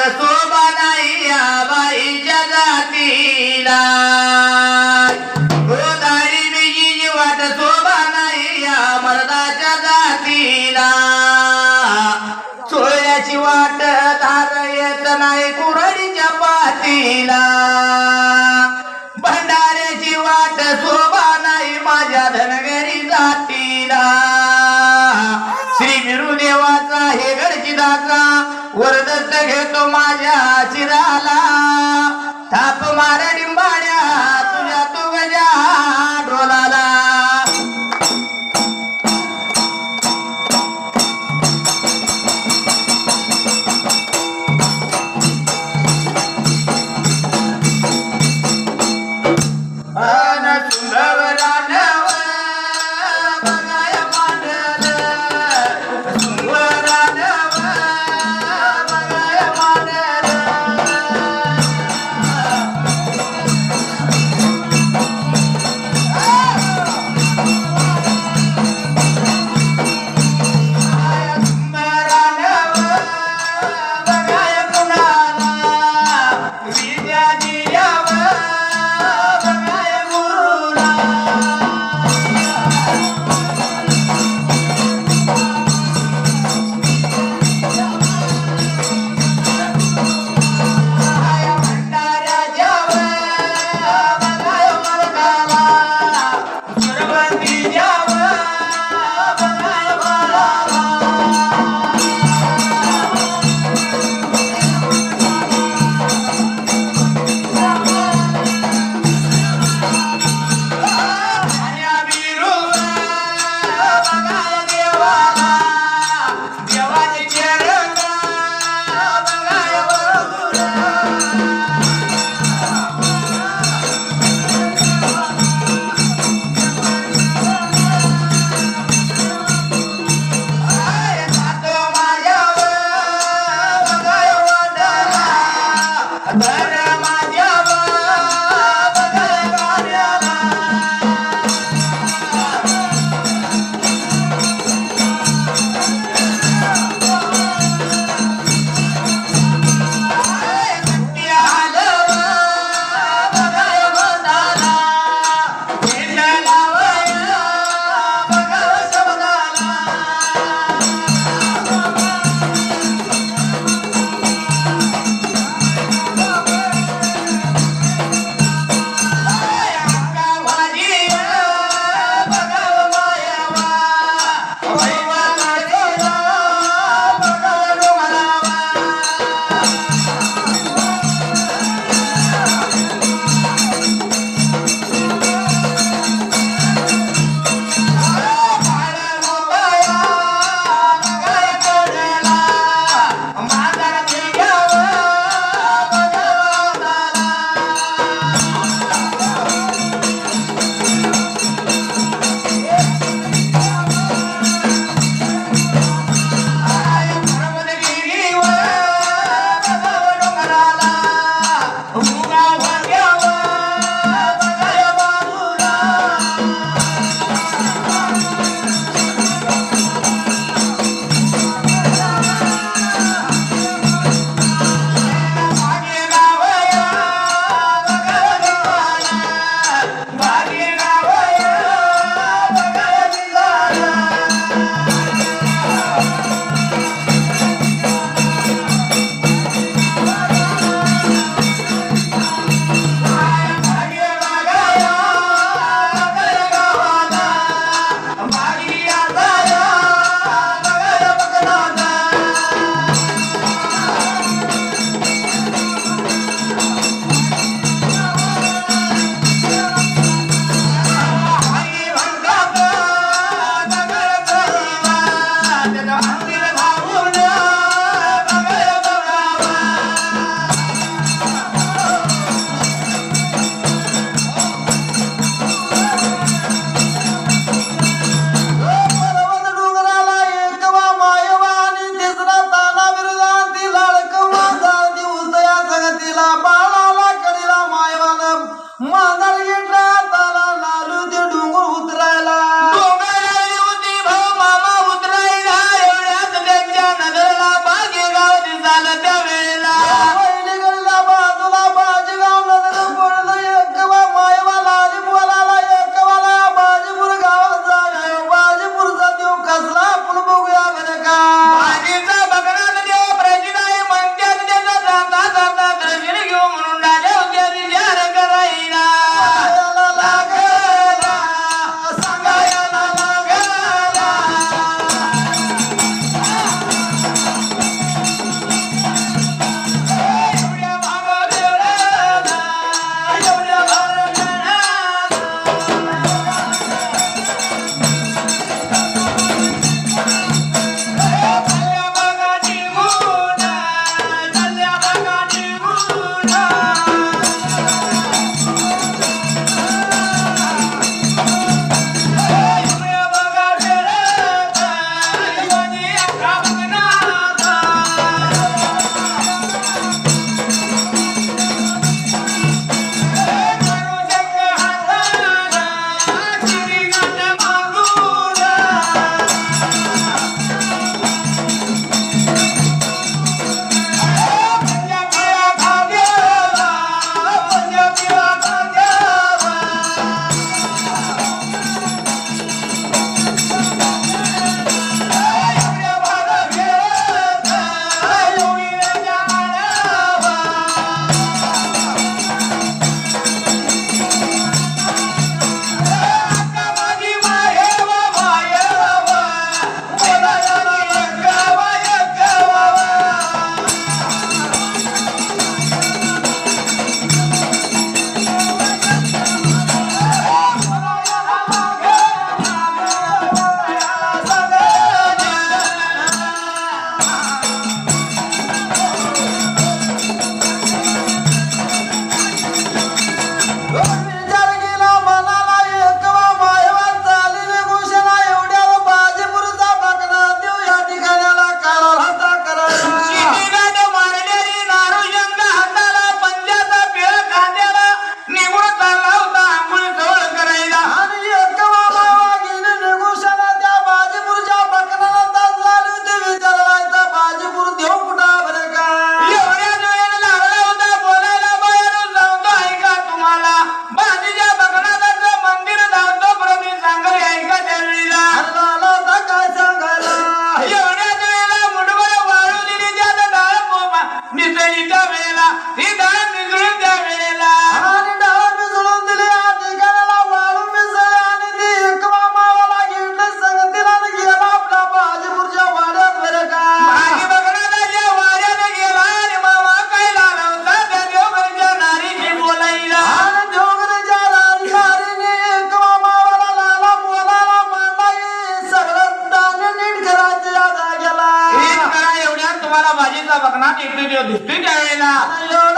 corazón va তা তোমার না।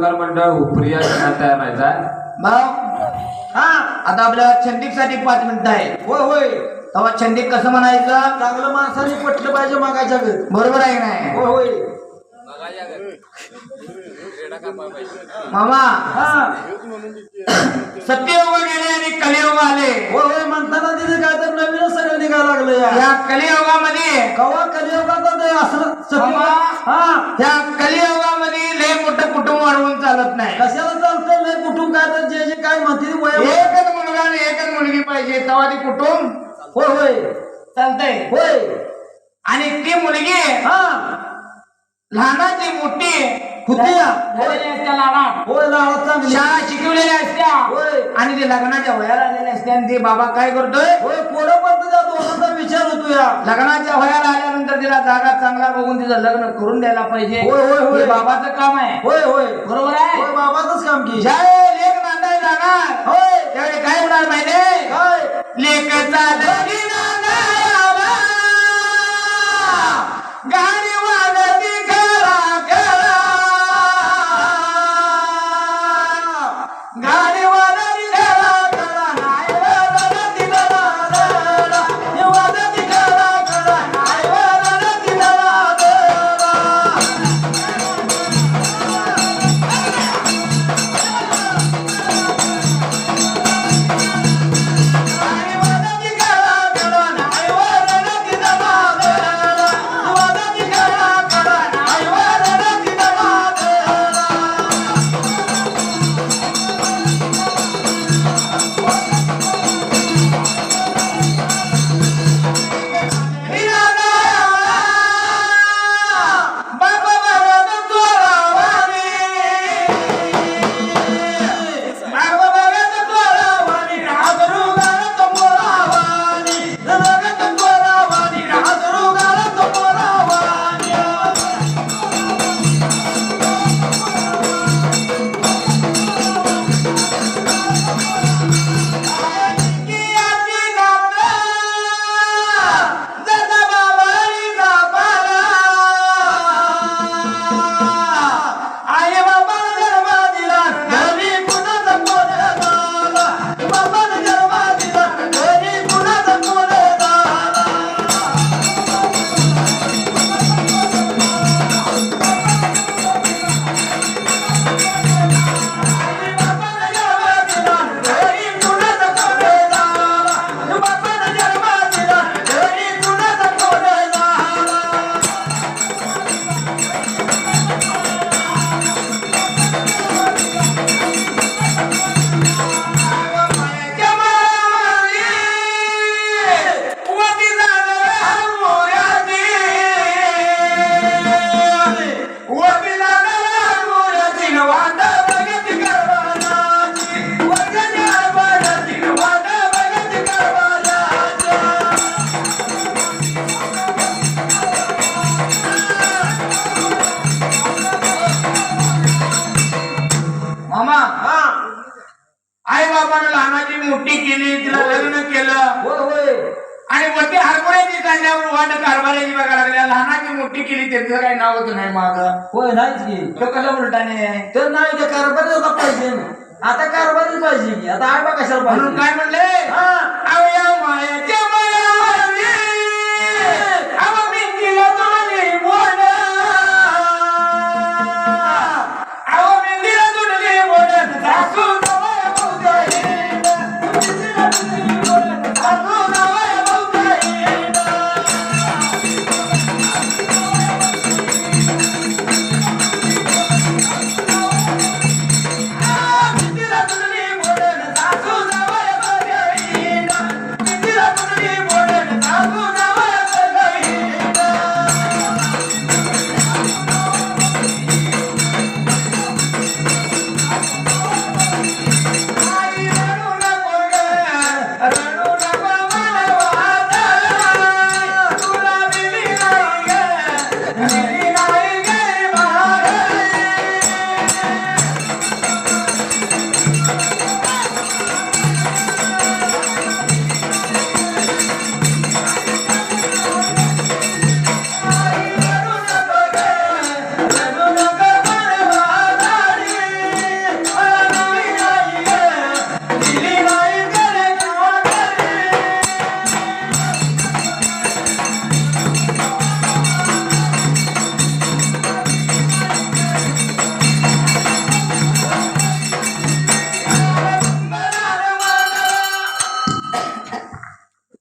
बाळमामा विकार मंडळ उपरी या तयार व्हायचा आहे भाऊ हा आता आपल्या छंदिकसाठी पाच मिनिटं आहे. होय होय. तेव्हा छंदिक कसं म्हणायचं? चांगलं माणसाने पटलं पाहिजे मागाच्या घरी बरोबर आहे की नाही? होय होय. मामा हा. सत्ययुग गेले आणि कलियुग आले. होय होय म्हणताना तिथे काय तर नवीन सगळं निघायला लागलं या. कलियुगामध्ये कवा कलियुगाचा ते असलं सत्य मामा. हा. त्या कलियुगामध्ये लय मोठं कुटुंब वाढवून चालत नाही. कशाला चालतं लय कुठून काय तर जे जे काय म्हणते वय एकच मुलगा आणि एकच मुलगी पाहिजे तेव्हा ती कुटुंब होय होय. चालतंय. होय. आणि ती मुलगी हा. लहानाची मोठी झालेली असत्या होय लाडा चांगली. शाळा शिकवलेल्या असत्या. होय. आणि ते लग्नाच्या वयाला आलेल्या असत्या. आणि ते बाबा काय करतोय? होय पोरं पण त्या दोघांचा विचार होतो या लग्नाच्या वयाला आल्यानंतर तिला जागा चांगला बघून तिचं लग्न करून द्यायला पाहिजे. होय, होय, होय. बाबाचं काम आहे. होय होय. बरोबर आहे? होय बाबाच काम की. ज्यावेळी लेख नांदाय जाणार. होय. त्यावेळी काय होणार माहिती काय? लेखचा लगी नांदायाला गाणी वाजती